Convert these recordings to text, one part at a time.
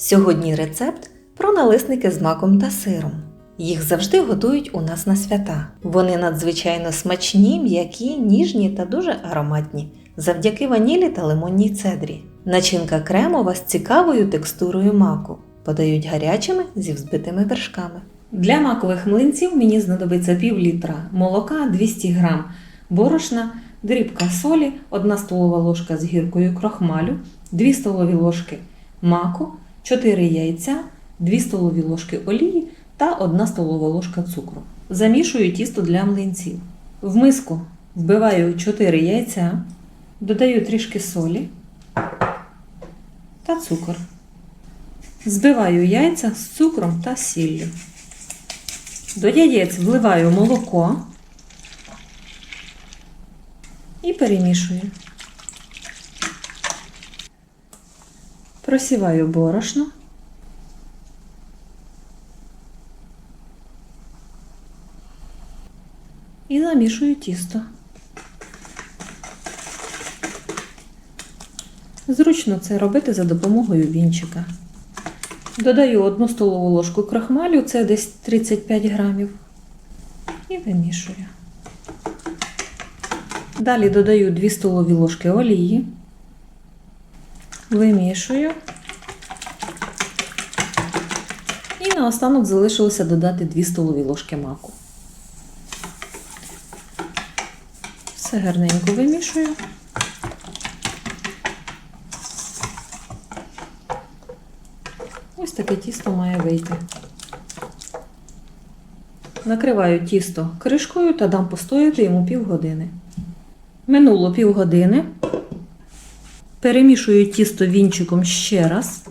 Сьогодні рецепт про налисники з маком та сиром. Їх завжди готують у нас на свята. Вони надзвичайно смачні, м'які, ніжні та дуже ароматні, завдяки ванілі та лимонній цедрі. Начинка кремова з цікавою текстурою маку. Подають гарячими зі взбитими вершками. Для макових млинців мені знадобиться пів літра молока 200 г, борошна, дрібка солі, 1 столова ложка з гіркою крохмалю, 2 столові ложки маку, 4 яйця, 2 столові ложки олії та 1 столова ложка цукру. Замішую тісто для млинців. В миску вбиваю 4 яйця, додаю трішки солі та цукор. Збиваю яйця з цукром та сіллю. До яєць вливаю молоко і перемішую. Просіваю борошно. І замішую тісто. Зручно це робити за допомогою вінчика. Додаю 1 столову ложку крахмалю, це десь 35 грамів. І вимішую. Далі додаю 2 столові ложки олії. Вимішую. І наостанок залишилося додати 2 столові ложки маку. Все гарненько вимішую. Ось таке тісто має вийти. Накриваю тісто кришкою та дам постояти йому півгодини. Минуло півгодини. Перемішую тісто вінчиком ще раз.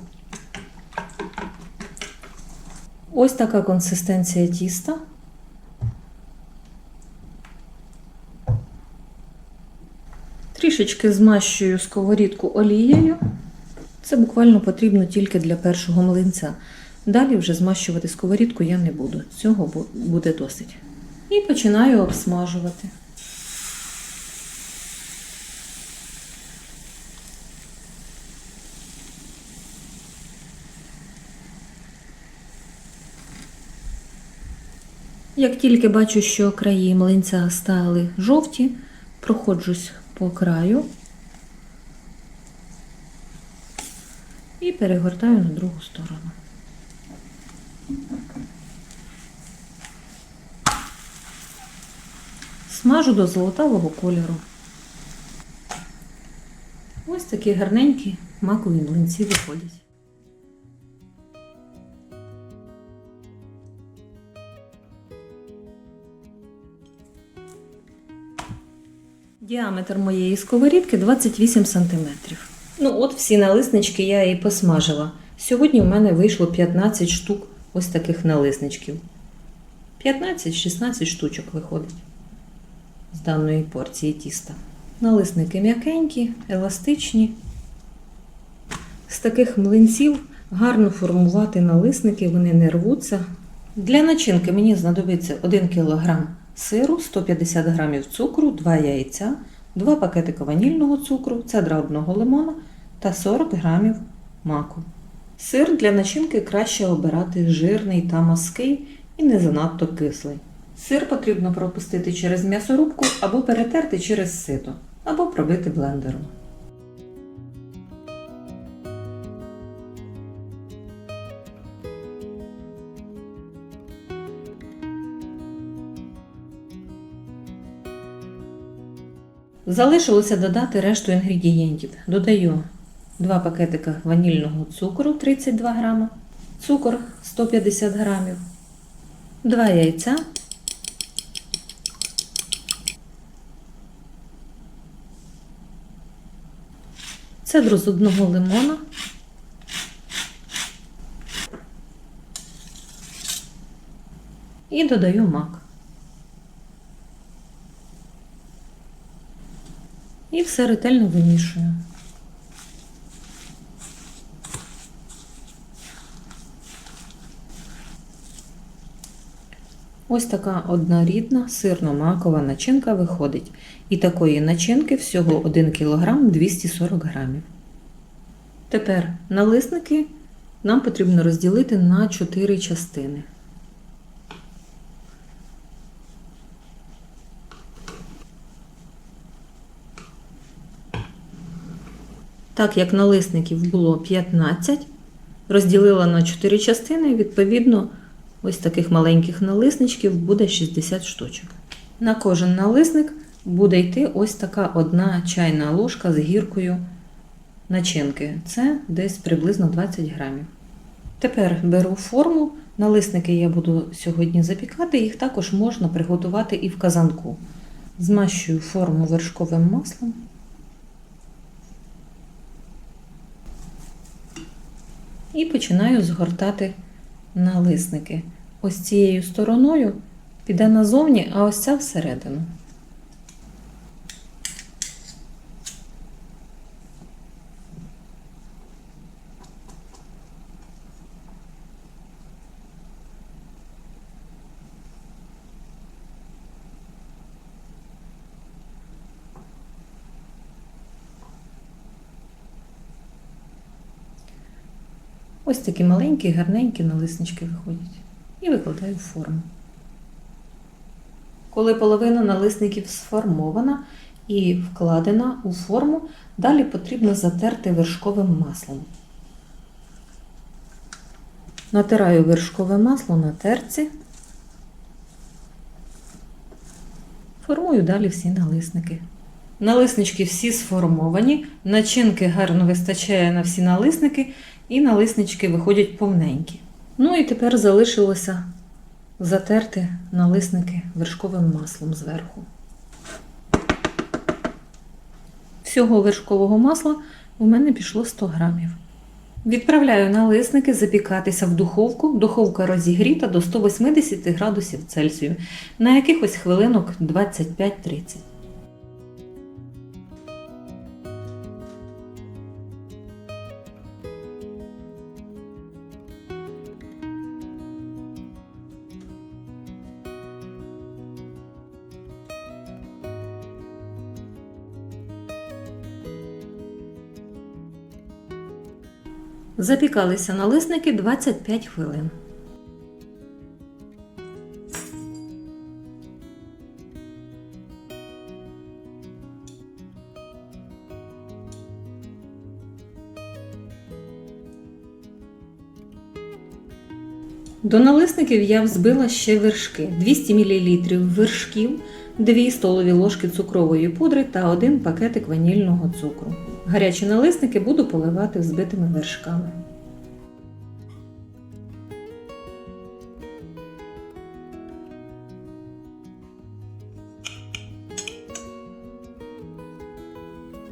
Ось така консистенція тіста. Трішечки змащую сковорідку олією. Це буквально потрібно тільки для першого млинця. Далі вже змащувати сковорідку я не буду. Цього буде досить. І починаю обсмажувати. Як тільки бачу, що краї млинця стали жовті, проходжусь по краю і перегортаю на другу сторону. Смажу до золотавого кольору. Ось такі гарненькі макові млинці виходять. Діаметр моєї сковорідки 28 см. Ну, от всі налиснички я і посмажила. Сьогодні в мене вийшло 15 штук ось таких налисничків. 15-16 штучок виходить з даної порції тіста. Налисники м'якенькі, еластичні. З таких млинців гарно формувати налисники, вони не рвуться. Для начинки мені знадобиться 1 кг сиру, 150 г цукру, 2 яйця, 2 пакетика ванільного цукру, цедра одного лимона та 40 г маку. Сир для начинки краще обирати жирний та мазкий і не занадто кислий. Сир потрібно пропустити через м'ясорубку або перетерти через сито, або пробити блендером. Залишилося додати решту інгредієнтів. Додаю 2 пакетика ванільного цукру 32 грама, цукор 150 грамів, 2 яйця, цедру з одного лимона, і додаю мак. І все ретельно вимішую. Ось така однорідна сирно-макова начинка виходить. І такої начинки всього 1 кг 240 г. Тепер налисники нам потрібно розділити на 4 частини. Так як налисників було 15, розділила на 4 частини, відповідно, ось таких маленьких налисничків буде 60 штучок. На кожен налисник буде йти ось така одна чайна ложка з гіркою начинки. Це десь приблизно 20 грамів. Тепер беру форму. Налисники я буду сьогодні запікати, їх також можна приготувати і в казанку. Змащую форму вершковим маслом. І починаю згортати налисники. Ось цією стороною піде назовні, а ось ця всередину. Ось такі маленькі, гарненькі налиснички виходять. І викладаю в форму. Коли половина налисників сформована і вкладена у форму, далі потрібно затерти вершковим маслом. Натираю вершкове масло на терці. Формую далі всі налисники. Налиснички всі сформовані, начинки гарно вистачає на всі налисники, і налиснички виходять повненькі. Ну і тепер залишилося затерти налисники вершковим маслом зверху. Всього вершкового масла у мене пішло 100 грамів. Відправляю налисники запікатися в духовку. Духовка розігріта до 180 градусів Цельсію на якихось хвилинок 25-30. Запікалися налисники 25 хвилин. До налисників я взбила ще вершки 200 мл вершків, 2 столові ложки цукрової пудри та 1 пакетик ванільного цукру. Гарячі налисники буду поливати взбитими вершками.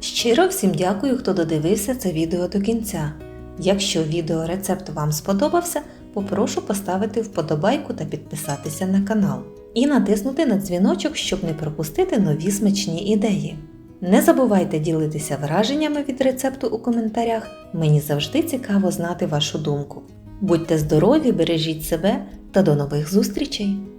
Щиро всім дякую, хто додивився це відео до кінця. Якщо відеорецепт вам сподобався, попрошу поставити вподобайку та підписатися на канал. І натиснути на дзвіночок, щоб не пропустити нові смачні ідеї. Не забувайте ділитися враженнями від рецепту у коментарях, мені завжди цікаво знати вашу думку. Будьте здорові, бережіть себе та до нових зустрічей!